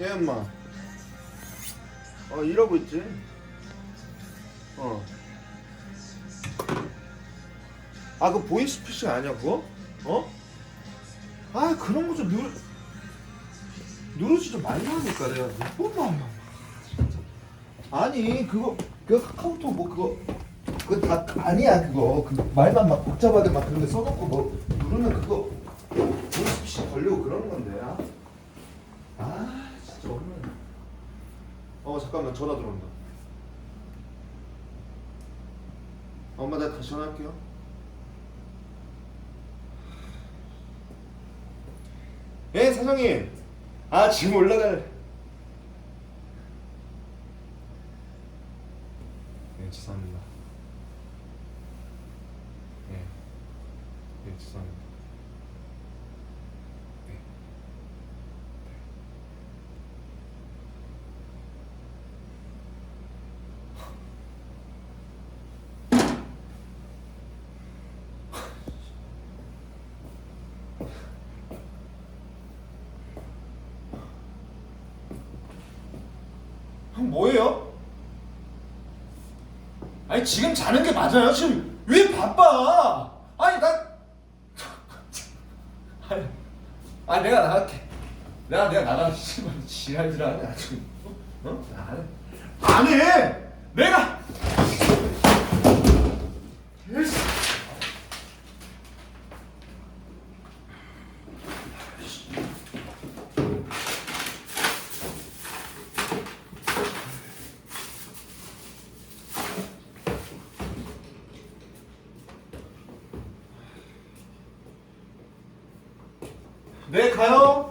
예 엄마 어 이러고 있지 어 아, 그 보이스피싱 아니야, 그거? 어? 아, 그런 거 좀 누르, 누르지 좀 말라니까, 내가. 몇 번만. 아니, 그거, 그 카카오톡 뭐, 그거, 그거 다, 아니야, 그거. 그 말만 막 복잡하게 막 그런 데 써놓고 뭐, 누르면 그거, 보이스피싱 걸리고 그러는 건데, 아. 아, 진짜 얼마나. 어, 잠깐만, 전화 들어온다. 엄마, 내가 다시 전화할게요. 예, 사장님. 아, 지금 올라갈. 네, 죄송합니다. 네, 네, 죄송합니다. 형 뭐예요? 아니 지금 자는 게 맞아요? 지금 왜 바빠? 아니 나 아니, 아 내가 나갈게. 내가 내가 나가 씨발 하네 아주. 어? 안 해. 안 해. 내가. 네 가요.